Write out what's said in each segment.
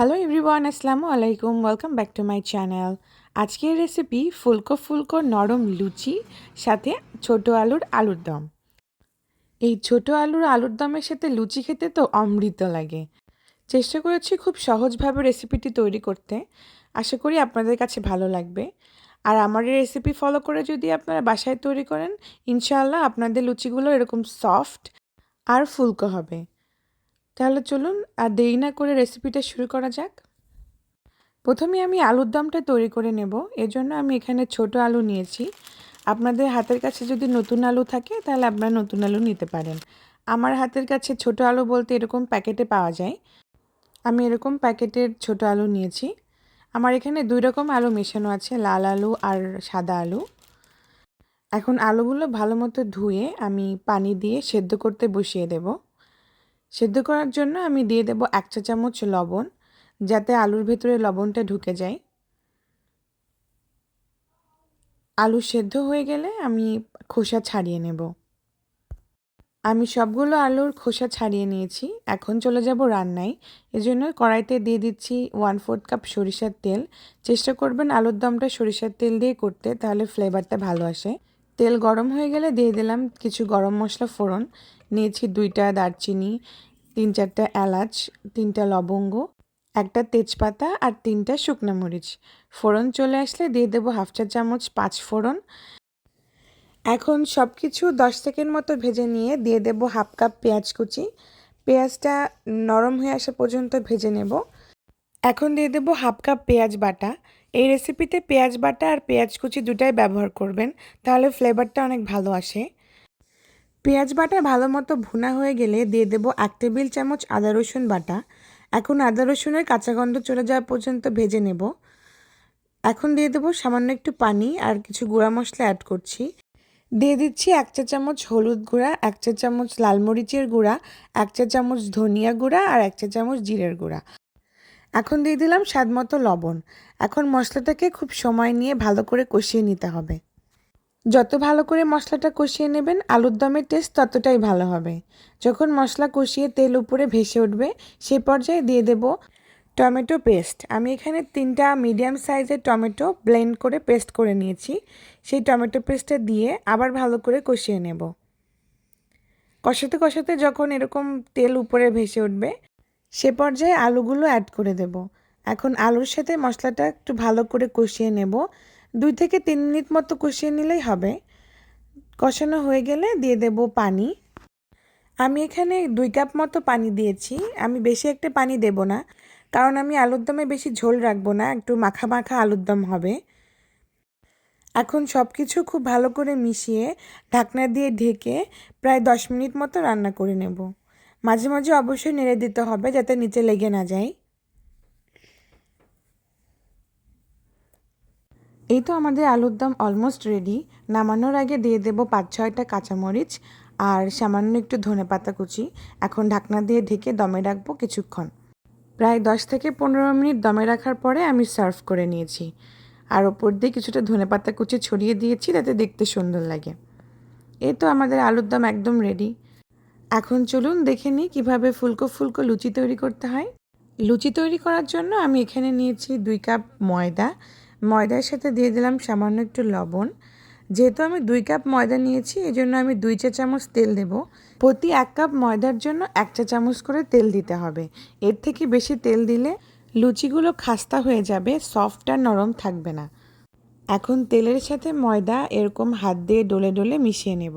Hello everyone আসসালামু আলাইকুম welcome back to my channel আজকের রেসিপি ফুলকো ফুলকো নরম লুচি, সাথে ছোট আলুর আলুর দম। এই ছোট আলুর আলুর দমের সাথে লুচি খেতে তো অমৃত লাগে। চেষ্টা করেছি খুব সহজভাবে রেসিপিটি তৈরি করতে। আশা করি আপনাদের কাছে ভালো লাগবে। আর আমার এই রেসিপি ফলো করে যদি আপনারা বাসায় তৈরি করেন, ইনশাআল্লাহ আপনাদের লুচিগুলো এরকম সফট আর ফুলকো হবে। তাহলে চলুন আর দেরি না করে রেসিপিটা শুরু করা যাক। প্রথমে আমি আলুর দমটা তৈরি করে নেব। এজন্য আমি এখানে ছোট আলু নিয়েছি। আপনাদের হাতের কাছে যদি নতুন আলু থাকে, তাহলে আপনারা নতুন আলু নিতে পারেন। আমার হাতের কাছে ছোট আলু বলতে এরকম প্যাকেটে পাওয়া যায়। আমি এরকম প্যাকেটের ছোট আলু নিয়েছি। আমার এখানে দুই রকম আলু মেশানো আছে, লাল আলু আর সাদা আলু। এখন আলুগুলো ভালো মতো ধুয়ে আমি পানি দিয়ে সেদ্ধ করতে বসিয়ে দেবো। সেদ্ধ করার জন্য আমি দিয়ে দেব এক চা চামচ লবণ, যাতে আলুর ভেতরে লবণটা ঢুকে যায়। আলু সেদ্ধ হয়ে গেলে আমি খোসা ছাড়িয়ে নেব। আমি সবগুলো আলুর খোসা ছাড়িয়ে নিয়েছি। এখন চলে যাব রান্নায়। এজন্য কড়াইতে দিয়ে দিচ্ছি ওয়ান ফোর্থ কাপ সরিষার তেল। চেষ্টা করবেন আলুর দমটা সরিষার তেল দিয়ে করতে, তাহলে ফ্লেভারটা ভালো আসে। তেল গরম হয়ে গেলে দিয়ে দিলাম কিছু গরম মশলা ফোড়ন। নিয়েছি দুইটা দারচিনি, তিন চারটা এলাচ, তিনটা লবঙ্গ, একটা তেজপাতা আর তিনটা শুকনো মরিচ। ফোড়ন চলে আসলে দিয়ে দেবো হাফ চা চামচ পাঁচ ফোড়ন। এখন সব কিছু দশ সেকেন্ড মতো ভেজে নিয়ে দিয়ে দেবো হাফ কাপ পেঁয়াজ কুচি। পেঁয়াজটা নরম হয়ে আসা পর্যন্ত ভেজে নেব। এখন দিয়ে দেবো হাফ কাপ পেঁয়াজ বাটা। এই রেসিপিতে পেঁয়াজ বাটা আর পেঁয়াজ কুচি দুটাই ব্যবহার করবেন, তাহলে ফ্লেভারটা অনেক ভালো আসে। পেঁয়াজ বাটা ভালো মতো ভুনা হয়ে গেলে দিয়ে দেবো এক টেবিল চামচ আদা রসুন বাটা। এখন আদা রসুনের কাঁচা গন্ধ চলে যাওয়া পর্যন্ত ভেজে নেব। এখন দিয়ে দেবো সামান্য একটু পানি আর কিছু গুঁড়া মশলা অ্যাড করছি। দিয়ে দিচ্ছি এক চা চামচ হলুদ গুঁড়া, এক চা চামচ লাল মরিচের গুঁড়া, এক চা চামচ ধনিয়া গুঁড়া আর এক চা চামচ জিরের গুঁড়া। এখন দিয়ে দিলাম স্বাদ মতো লবণ। এখন মশলাটাকে খুব সময় নিয়ে ভালো করে কষিয়ে নিতে হবে। যত ভালো করে মশলাটা কষিয়ে নেবেন, আলুর দমের টেস্ট ততটাই ভালো হবে। যখন মশলা কষিয়ে তেল উপরে ভেসে উঠবে, সে পর্যায়ে দিয়ে দেব টমেটো পেস্ট আমি এখানে তিনটা মিডিয়াম সাইজের টমেটো ব্লেন্ড করে পেস্ট করে নিয়েছি। সেই টমেটো পেস্টটা দিয়ে আবার ভালো করে কষিয়ে নেব। কষাতে কষাতে যখন এরকম তেল উপরে ভেসে উঠবে, সে পর্যায়ে আলুগুলো অ্যাড করে দেব। এখন আলুর সাথে মশলাটা একটু ভালো করে কষিয়ে নেব। দুই থেকে তিন মিনিট মতো কষিয়ে নিলেই হবে। কষানো হয়ে গেলে দিয়ে দেব পানি। আমি এখানে দুই কাপ মতো পানি দিয়েছি। আমি বেশি একটা পানি দেব না, কারণ আমি আলুর দমে বেশি ঝোল রাখব না, একটু মাখা মাখা আলুর দম হবে। এখন সব কিছু খুব ভালো করে মিশিয়ে ঢাকনা দিয়ে ঢেকে প্রায় দশ মিনিট মতো রান্না করে নেব। মাঝে মাঝে অবশ্যই নেড়ে দিতে হবে যাতে নিচে লেগে না যায়। এই তো আমাদের আলুর দম অলমোস্ট রেডি নামানোর আগে দিয়ে দেবো পাঁচ ছয়টা কাঁচামরিচ আর সামান্য একটু ধনে পাতা কুচি। এখন ঢাকনা দিয়ে ঢেকে দমে রাখব কিছুক্ষণ। প্রায় দশ থেকে পনেরো মিনিট দমে রাখার পরে আমি সার্ভ করে নিয়েছি। আর ওপর দিয়ে কিছুটা ধনে পাতা কুচি ছড়িয়ে দিয়েছি যাতে দেখতে সুন্দর লাগে। এই তো আমাদের আলুর দম একদম রেডি এখন চলুন দেখে নিই কীভাবে ফুলকো ফুলকো লুচি তৈরি করতে হয়। লুচি তৈরি করার জন্য আমি এখানে নিয়েছি দুই কাপ ময়দা ময়দার সাথে দিয়ে দিলাম সামান্য একটু লবণ। যেহেতু আমি দুই কাপ ময়দা নিয়েছি এই জন্য আমি দুই চা চামচ তেল দেব। প্রতি এক কাপ ময়দার জন্য এক চা চামচ করে তেল দিতে হবে। এর থেকে বেশি তেল দিলে লুচিগুলো খাস্তা হয়ে যাবে, সফট আর নরম থাকবে না। এখন তেলের সাথে ময়দা এরকম হাত দিয়ে ডলে ডলে মিশিয়ে নেব।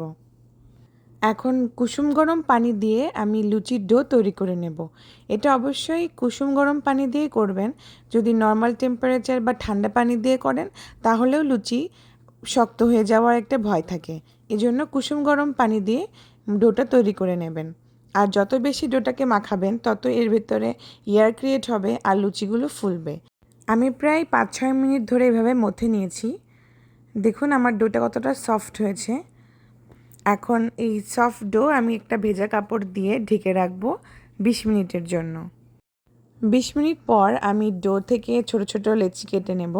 এখন কুসুম গরম পানি দিয়ে আমি লুচির ডো তৈরি করে নেব। এটা অবশ্যই কুসুম গরম পানি দিয়ে করবেন। যদি নর্মাল টেম্পারেচার বা ঠান্ডা পানি দিয়ে করেন, তাহলেও লুচি শক্ত হয়ে যাওয়ার একটা ভয় থাকে। এজন্য কুসুম গরম পানি দিয়ে ডোটা তৈরি করে নেবেন। আর যত বেশি ডোটাকে মাখাবেন, তত এর ভেতরে এয়ার ক্রিয়েট হবে আর লুচিগুলো ফুলবে। আমি প্রায় পাঁচ ছয় মিনিট ধরে এভাবে মথে নিয়েছি। দেখুন আমার ডোটা কতটা সফট হয়েছে। এখন এই সফট ডো আমি একটা ভেজা কাপড় দিয়ে ঢেকে রাখব বিশ মিনিটের জন্য। বিশ মিনিট পর আমি ডো থেকে ছোট ছোট লেচি কেটে নেব।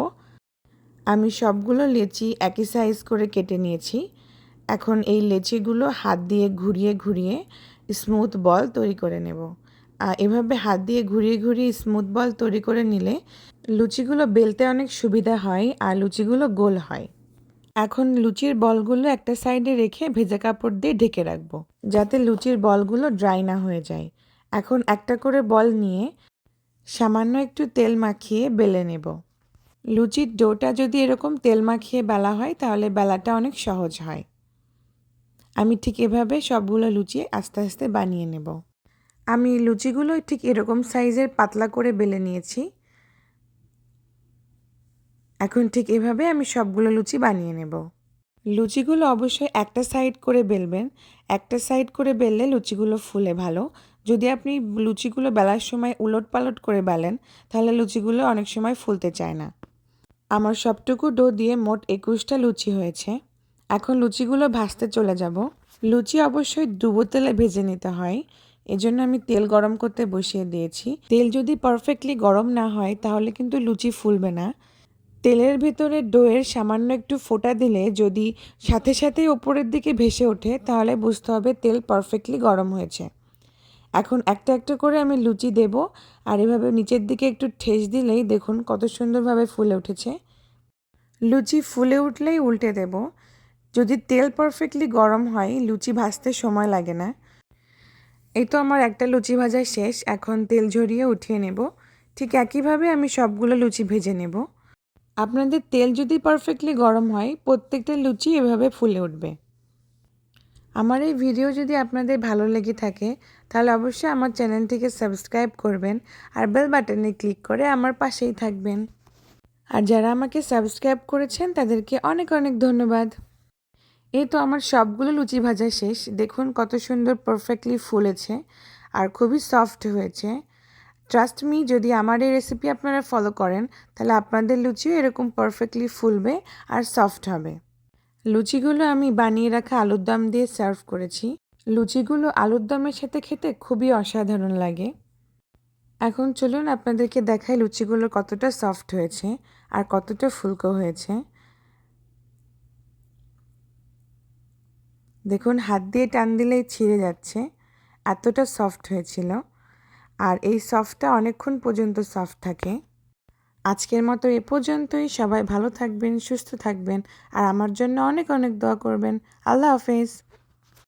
আমি সবগুলো লেচি একই সাইজ করে কেটে নিয়েছি। এখন এই লেচিগুলো হাত দিয়ে ঘুরিয়ে ঘুরিয়ে স্মুথ বল তৈরি করে নেব। এভাবে হাত দিয়ে ঘুরিয়ে ঘুরিয়ে স্মুথ বল তৈরি করে নিলে লুচিগুলো বেলতে অনেক সুবিধা হয় আর লুচিগুলো গোল হয়। এখন লুচির বলগুলো একটা সাইডে রেখে ভেজা কাপড় দিয়ে ঢেকে রাখব, যাতে লুচির বলগুলো ড্রাই না হয়ে যায়। এখন একটা করে বল নিয়ে সামান্য একটু তেল মাখিয়ে বেলে নেব। লুচির ডোটা যদি এরকম তেল মাখিয়ে বেলা হয়, তাহলে বেলাটা অনেক সহজ হয়। আমি ঠিক এভাবে সবগুলো লুচি আস্তে আস্তে বানিয়ে নেব। আমি লুচিগুলো ঠিক এরকম সাইজের পাতলা করে বেলে নিয়েছি। এখন ঠিক এভাবে আমি সবগুলো লুচি বানিয়ে নেব। লুচিগুলো অবশ্যই একটা সাইড করে বেলবেন। একটা সাইড করে বেললে লুচিগুলো ফুলে ভালো। যদি আপনি লুচিগুলো বেলার সময় উলট পালট করে বেলেন, তাহলে লুচিগুলো অনেক সময় ফুলতে চায় না। আমার সবটুকু ডো দিয়ে মোট একুশটা লুচি হয়েছে। এখন লুচিগুলো ভাজতে চলে যাব। লুচি অবশ্যই ডুবো তেলে ভেজে নিতে হয়। এজন্য আমি তেল গরম করতে বসিয়ে দিয়েছি। তেল যদি পারফেক্টলি গরম না হয়, তাহলে কিন্তু লুচি ফুলবে না। তেলের ভেতরে ডোয়ের সামান্য একটু ফোটা দিলে যদি সাথে সাথেই ওপরের দিকে ভেসে ওঠে, তাহলে বুঝতে হবে তেল পারফেক্টলি গরম হয়েছে। এখন একটা একটা করে আমি লুচি দেব, আর এভাবে নিচের দিকে একটু ঠেস দিলেই দেখুন কত সুন্দরভাবে ফুলে উঠেছে। লুচি ফুলে উঠলেই উল্টে দেব। যদি তেল পারফেক্টলি গরম হয়, লুচি ভাজতে সময় লাগে না। এই তো আমার একটা লুচি ভাজা শেষ, এখন তেল ঝরিয়ে উঠিয়ে নেব। ঠিক একইভাবে আমি সবগুলো লুচি ভেজে নেব। আপনাদের তেল যদি পারফেক্টলি গরম হয়, প্রত্যেকটা লুচি এভাবে ফুলে উঠবে। আমার এই ভিডিও যদি আপনাদের ভালো লেগে থাকে, তাহলে অবশ্যই আমার চ্যানেলটিকে সাবস্ক্রাইব করবেন আর বেল বাটনে ক্লিক করে আমার পাশেই থাকবেন। আর যারা আমাকে সাবস্ক্রাইব করেছেন, তাদেরকে অনেক অনেক ধন্যবাদ। এই তো আমার সবগুলো লুচি ভাজা শেষ। দেখুন কত সুন্দর পারফেক্টলি ফুলেছে আর খুবই সফট হয়েছে। ট্রাস্ট মি যদি আমার এই রেসিপি আপনারা ফলো করেন, তাহলে আপনাদের লুচিও এরকম পারফেক্টলি ফুলবে আর সফট হবে। লুচিগুলো আমি বানিয়ে রাখা আলুর দম দিয়ে সার্ভ করেছি। লুচিগুলো আলুর দমের সাথে খেতে খুবই অসাধারণ লাগে। এখন চলুন আপনাদেরকে দেখাই লুচিগুলো কতটা সফট হয়েছে আর কতটা ফুলকো হয়েছে। দেখুন, হাত দিয়ে টান দিলেই ছিঁড়ে যাচ্ছে। এতটা সফট হয়েছিল। আর এই সফটটা অনেকক্ষণ পর্যন্ত সফট থাকে। আজকের মতো এ পর্যন্তই। সবাই ভালো থাকবেন, সুস্থ থাকবেন, আর আমার জন্য অনেক অনেক দোয়া করবেন। আল্লাহ হাফেজ।